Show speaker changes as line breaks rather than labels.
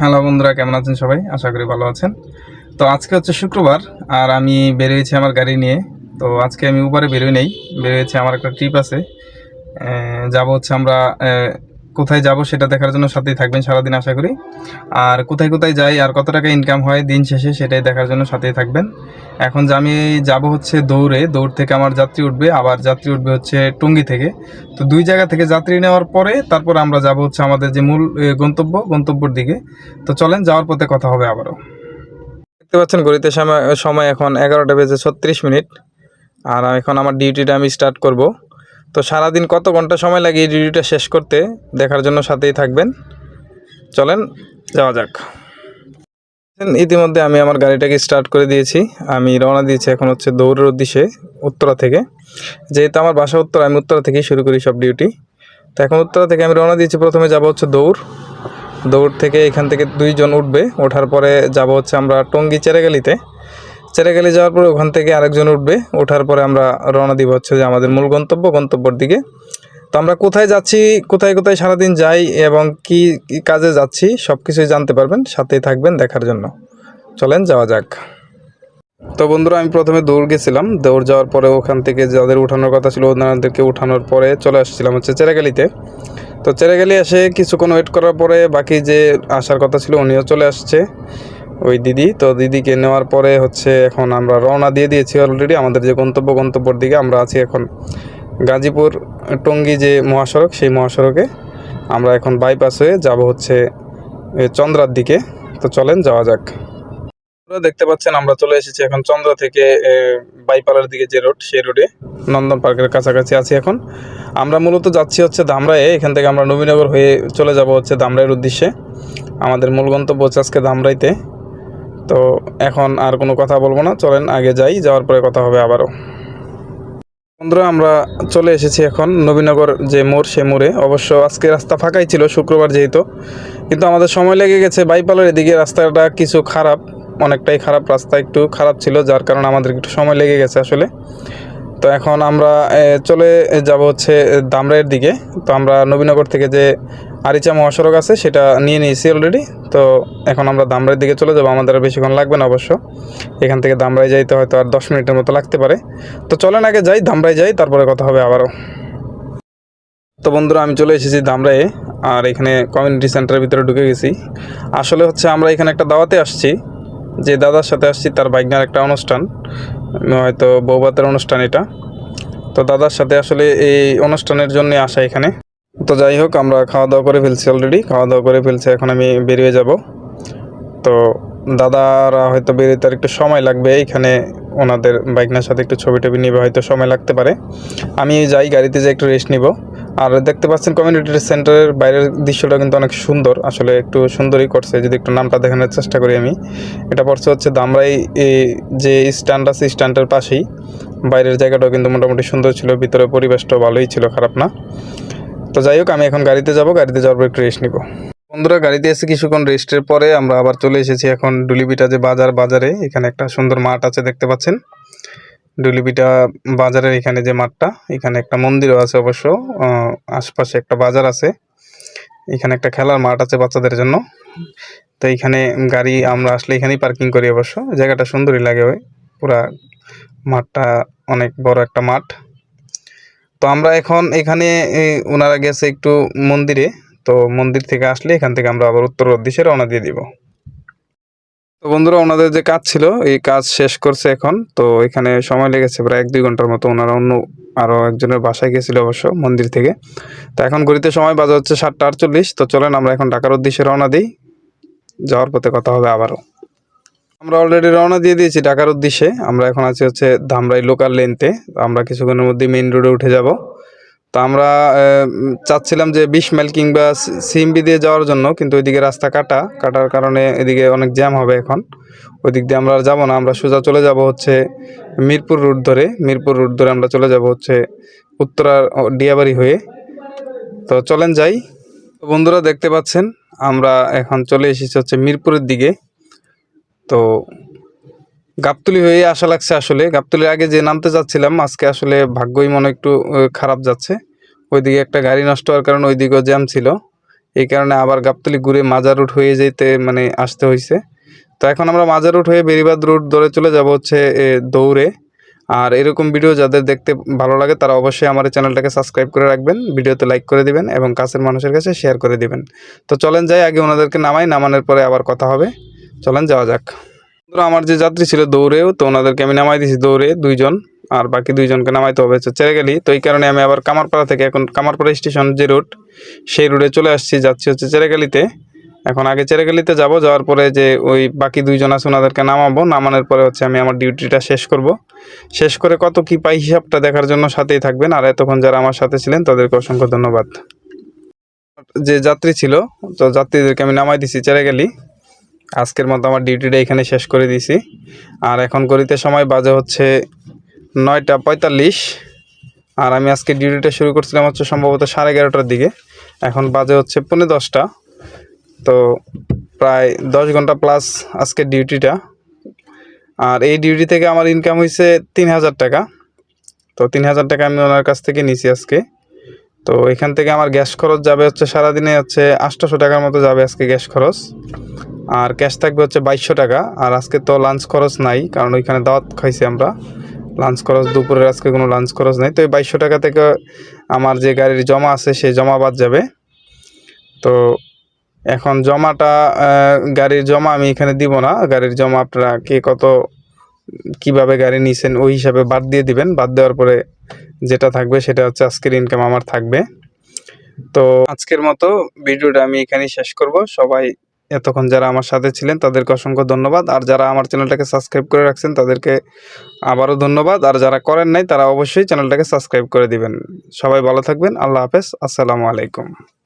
Hello বন্ধুরা, কেমন আছেন সবাই? আশা করি ভালো আছেন। তো আজকে হচ্ছে শুক্রবার, আর আমি বেরিয়েছি আমার গাড়ি নিয়ে। তো আজকে আমি উপরে বেরোই নেই, বেরিয়েছি, আমার একটা ট্রিপ আছে। যাব হচ্ছে আমরা কোথায় যাব সেটা দেখার জন্য সাথেই থাকবেন সারাদিন আশা করি। আর কোথায় কোথায় যাই আর কত টাকা ইনকাম হয় দিন শেষে সেটাই দেখার জন্য সাথেই থাকবেন। এখন যে আমি যাব হচ্ছে দৌড়ে, দৌড় থেকে আমার যাত্রী উঠবে, আবার যাত্রী উঠবে হচ্ছে টুঙ্গি থেকে। তো দুই জায়গা থেকে যাত্রী নেওয়ার পরে তারপর আমরা যাব হচ্ছে আমাদের যে মূল গন্তব্য, গন্তব্যর দিকে। তো চলেন, যাওয়ার পথে কথা হবে আবারও। দেখতে পাচ্ছেন ঘড়িতে সময় সময় এখন এগারোটা বেজে ছত্রিশ মিনিট। আর এখন আমার ডিউটিটা আমি স্টার্ট করব। তো সারাদিন কত ঘণ্টা সময় লাগে এই ডিউটিটা শেষ করতে? দেখার জন্য সাথেই থাকবেন। চলেন, যাওয়া যাক। ইতিমধ্যে আমি আমার গাড়িটাকে স্টার্ট করে দিয়েছি। আমি রওনা দিয়েছি এখন হচ্ছে দৌড়ের উদ্দেশ্যে উত্তরা থেকে। যেহেতু আমার বাসা উত্তরা, আমি উত্তরা থেকেই শুরু করি সব ডিউটি তো এখন উত্তরা থেকে আমি রওনা দিয়েছি। প্রথমে যাব হচ্ছে দৌড়। দৌড় থেকে এখান থেকে দুইজন উঠবে। ওঠার পরে যাব হচ্ছে আমরা টঙ্গি চেরাগালিতে চেরাগালি যাওয়ার পরে ওখান থেকে আরেকজন উঠবে। ওঠার পরে আমরা রওনা দিব হচ্ছে যে আমাদের মূল গন্তব্য, গন্তব্যর দিকে। তো আমরা কোথায় যাচ্ছি, কোথায় কোথায় সারাদিন যাই এবং কি কাজে যাচ্ছি সব কিছুই জানতে পারবেন, সাথেই থাকবেন দেখার জন্য। চলেন, যাওয়া যাক। তো বন্ধুরা, আমি প্রথমে দৌড় গেছিলাম। দৌড় যাওয়ার পরে ওখান থেকে যাদের উঠানোর কথা ছিল ওনাদেরকে উঠানোর পরে চলে আসছিলাম হচ্ছে চেরাগালিতে তো চেরাগালি এসে কিছুক্ষণ ওয়েট করার পরে বাকি যে আসার কথা ছিল, উনিও চলে আসছে। ওই দিদি। তো দিদিকে নেওয়ার পরে হচ্ছে এখন আমরা রওনা দিয়ে দিয়েছি অলরেডি আমাদের যে গন্তব্য, গন্তব্যর দিকে আমরা আছি এখন গাজীপুর টঙ্গী যে মহাসড়ক, সেই মহাসড়কে আমরা এখন বাইপাস হয়ে যাব হচ্ছে চন্দ্রার দিকে। তো চলেন, যাওয়া যাক। দেখতে পাচ্ছেন, আমরা চলে এসেছি এখন চন্দ্র থেকে বাইপালার দিকে যে রোড, সেই রোডে। নন্দন পার্কের কাছাকাছি আছি এখন। আমরা মূলত যাচ্ছি হচ্ছে ধামরায়ে এখান থেকে আমরা নবীনগর হয়ে চলে যাব হচ্ছে ধামরাইয়ের উদ্দেশ্যে। আমাদের মূল গন্তব্য হচ্ছে আজকে ধামরাইতে তো এখন আর কোনো কথা বলব না। চলেন, আগে যাই, যাওয়ার পরে কথা হবে আবারও। বন্ধুরা, আমরা চলে এসেছি এখন নবীনগর যে মোড়, সে মোড়ে। অবশ্য আজকে রাস্তা ফাঁকাই ছিল শুক্রবার যেহেতু, কিন্তু আমাদের সময় লেগে গেছে। বাইপালের এদিকে রাস্তাটা কিছু খারাপ, অনেকটাই খারাপ। রাস্তা একটু খারাপ ছিল, যার কারণে আমাদের একটু সময় লেগে গেছে আসলে। তো এখন আমরা চলে যাব হচ্ছে দামরাইয়ের দিকে। তো আমরা নবীনগর থেকে যে আরিচা মহাসড়ক আছে, সেটা নিয়ে নিয়েছি অলরেডি তো এখন আমরা দামরাইয়ের দিকে চলে যাব। আমাদের বেশিক্ষণ লাগবে না অবশ্য। এখান থেকে দামরাই যাইতে হয়তো আর দশ মিনিটের মতো লাগতে পারে। তো চলেন আগে যাই, দামরাই যাই, তারপরে কথা হবে আবারও। তো বন্ধুরা, আমি চলে এসেছি দামরায়ে আর এখানে কমিউনিটি সেন্টারের ভিতরে ঢুকে গেছি। আসলে হচ্ছে আমরা এখানে একটা দাওয়াতে আসছি। যে দাদার সাথে আসছি, তার বাইকনার একটা অনুষ্ঠান হয়তো বৌবাতের অনুষ্ঠান এটা। তো দাদার সাথে আসলে এই অনুষ্ঠানের জন্য আসা এখানে। তো যাই হোক, আমরা খাওয়া দাওয়া করে ফেলছি অলরেডি খাওয়া দাওয়া করে ফেলছি, এখন আমি বেরিয়ে যাব। তো দাদারা হয়তো বেরোতে আর একটু সময় লাগবে, এখানে ওনাদের বাইকনার সাথে একটু ছবি টবি নিবে, হয়তো সময় লাগতে পারে। আমি যাই, গাড়িতে যাই একটু রেস্ট নিব। আর দেখতে পাচ্ছেন কমিউনিটি সেন্টারের বাইরের দৃশ্যটা কিন্তু অনেক সুন্দর। আসলে একটু সুন্দরই করছে। যদি একটু নামটা দেখানোর চেষ্টা করি আমি। এটা পড়ছে হচ্ছে দামরাই যে স্ট্যান্ড আছে স্ট্যান্ডের পাশেই। বাইরের জায়গাটাও কিন্তু মোটামুটি সুন্দর ছিল। ভিতরে পরিবেশটাও ভালোই ছিল, খারাপ না। তো যাই হোক, আমি এখন গাড়িতে যাব। গাড়িতে যাওয়ার পর একটু রেস্ট নিব। বন্ধুরা, গাড়িতে এসে কিছুক্ষণ রেস্টের পরে আমরা আবার চলে এসেছি এখন ডুলিবিটা যে বাজার, বাজারে। এখানে একটা সুন্দর মাঠ আছে, দেখতে পাচ্ছেন। ডুলিবিটা বাজারের এখানে যে মাঠটা, এখানে একটা মন্দিরও আছে অবশ্য আশপাশে একটা বাজার আছে। এখানে একটা খেলার মাঠ আছে বাচ্চাদের জন্য। তো এখানে গাড়ি, আমরা আসলে এখানেই পার্কিং করি অবশ্য। জায়গাটা সুন্দরই লাগে ওই। পুরা মাঠটা অনেক বড় একটা মাঠ। তো আমরা এখন এখানে ওনারা গেছে একটু মন্দিরে। তো মন্দির থেকে আসলে এখান থেকে আমরা আবার উত্তর উদ্দেশ্যে রওনা দিয়ে দিব। তো বন্ধুরা, ওনাদের যে কাজ ছিল, এই কাজ শেষ করছে এখন। তো এখানে সময় লেগেছে প্রায় এক দুই ঘণ্টার মতো। ওনারা অন্য আরও একজনের বাসায় গেছিল অবশ্য, মন্দির থেকে। তো এখন ঘড়িতে সময় বাজে হচ্ছে সাতটা আটচল্লিশ। তো চলেন, আমরা এখন ঢাকার উদ্দেশ্যে রওনা দিই। যাওয়ার পথে কথা হবে আবারও। আমরা অলরেডি রওনা দিয়ে দিয়েছি ঢাকার উদ্দেশ্যে। আমরা এখন আছি হচ্ছে ধামরাই লোকাল লেনতে আমরা কিছুক্ষণের মধ্যে মেইন রোডে উঠে যাব। তো আমরা চাচ্ছিলাম যে বিশ মাইল কিংবা সিএমবি দিয়ে যাওয়ার জন্য, কিন্তু ওইদিকে রাস্তা কাটা, কাটার কারণে এদিকে অনেক জ্যাম হবে এখন। ওই দিক দিয়ে আমরা আর যাব না, আমরা সোজা চলে যাব হচ্ছে মিরপুর রুট ধরে। মিরপুর রুট ধরে আমরা চলে যাব হচ্ছে উত্তরার ডিয়াবাড়ি হয়ে। তো চলেন যাই। বন্ধুরা দেখতে পাচ্ছেন, আমরা এখন চলে এসেছি হচ্ছে মিরপুরের দিকে। তো গাবতলি হয়ে আশা লাগছে আসলে। গাবতলির আগে যে নামতে যাচ্ছিলাম, আজকে আসলে ভাগ্যই মনে একটু খারাপ যাচ্ছে। ওইদিকে একটা গাড়ি নষ্ট হওয়ার কারণে ওইদিকেও জ্যাম ছিল। এই কারণে আবার গাবতলি ঘুরে মাজার রুট হয়ে যেতে মানে আসতে হয়েছে তো এখন আমরা মাজার রুট হয়ে বেরিবাদ রুট ধরে চলে যাব হচ্ছে দৌড়ে। আর এরকম ভিডিও যাদের দেখতে ভালো লাগে, তারা অবশ্যই আমার চ্যানেলটাকে সাবস্ক্রাইব করে রাখবেন, ভিডিওতে লাইক করে দিবেন এবং কাছের মানুষের কাছে শেয়ার করে দিবেন। তো চলেন যাই, আগে ওনাদেরকে নামাই, নামানোর পরে আবার কথা হবে। চলেন যাওয়া যাক। আমার যে যাত্রী ছিল দৌড়েও, তো ওনাদেরকে আমি নামাই দিয়েছি দৌড়ে দুইজন, আর বাকি দুইজনকে নামাইতে হবে হচ্ছে গেলি। তো এই কারণে আমি আবার কামারপাড়া থেকে এখন কামারপাড়া স্টেশন যে রুট সেই রুটে চলে আসছি, যাচ্ছি হচ্ছে চেরেগালিতে এখন আগে চেরাগালিতে যাব, যাওয়ার পরে যে ওই বাকি দুইজন আছে ওনাদেরকে নামাবো, নামানোর পরে হচ্ছে আমি আমার ডিউটিটা শেষ করব। শেষ করে কত কি পাই হিসাবটা দেখার জন্য সাথেই থাকবেন, আর এতক্ষণ যারা আমার সাথে ছিলেন, তাদেরকে অসংখ্য ধন্যবাদ। যে যাত্রী ছিল, তো যাত্রীদেরকে আমি নামাই দিছি চেরাগালি আজকের মতো আমার ডিউটিটা এখানে শেষ করে দিয়েছি। আর এখন গড়িতে সময় বাজে হচ্ছে নয়টা পঁয়তাল্লিশ। আর আমি আজকে ডিউটিটা শুরু করছিলাম হচ্ছে সম্ভবত সাড়ে এগারোটার দিকে। এখন বাজে হচ্ছে পৌনে দশটা। তো প্রায় দশ ঘণ্টা প্লাস আজকে ডিউটিটা। আর এই ডিউটি থেকে আমার ইনকাম হয়েছে তিন হাজার টাকা। তো তিন হাজার টাকা আমি ওনার কাছ থেকে নিয়েছি আজকে। তো এখান থেকে আমার গ্যাস খরচ যাবে হচ্ছে সারাদিনে হচ্ছে আটশোশো টাকার মতো যাবে আজকে গ্যাস খরচ। আর ক্যাশ থাকবে হচ্ছে বাইশশো টাকা। আর আজকে তো লাঞ্চ খরচ নাই, কারণ ওইখানে দাওয়াত খাইছি আমরা। লাঞ্চ খরচ, দুপুরের আজকে কোনো লাঞ্চ খরচ নেই। তো এই বাইশশো টাকা থেকে আমার যে গাড়ির জমা আছে, সেই জমা বাদ যাবে। তো এখন জমাটা গাড়ির জমা আমি এখানে দিব না। গাড়ির জমা আপনারা কে কত, কীভাবে গাড়ি নিছেন, ওই হিসাবে বাদ দিয়ে দিবেন। বাদ দেওয়ার পরে যেটা থাকবে, সেটা হচ্ছে আজকের ইনকাম আমার থাকবে। তো আজকের মতো ভিডিওটা আমি এখানেই শেষ করব। সবাই এতক্ষণ যারা আমার সাথে ছিলেন, তাদেরকে অসংখ্য ধন্যবাদ। আর যারা আমার চ্যানেলটাকে সাবস্ক্রাইব করে রাখছেন, তাদেরকে আবারও ধন্যবাদ। আর যারা করেন নাই, তারা অবশ্যই চ্যানেলটাকে সাবস্ক্রাইব করে দিবেন। সবাই ভালো থাকবেন। আল্লাহ হাফেজ। আসসালামু আলাইকুম।